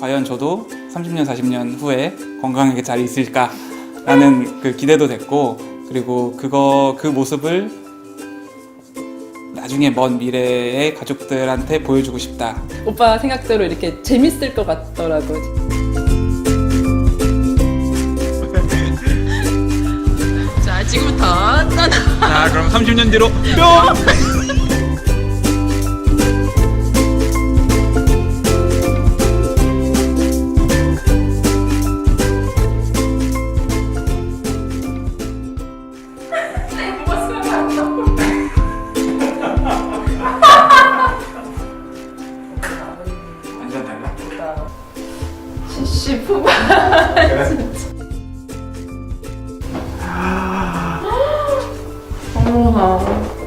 과연 저도 30년, 40년 후에 건강하게 잘 있을까라는 그 기대도 됐고 그리고 그거 그 모습을 나중에 먼 미래의 가족들한테 보여주고 싶다. 오빠 생각대로 이렇게 재밌을 것 같더라고. 자, 지금부터 떠나. 자, 그럼 30년 뒤로 뿅! 지푸 아. 어머나.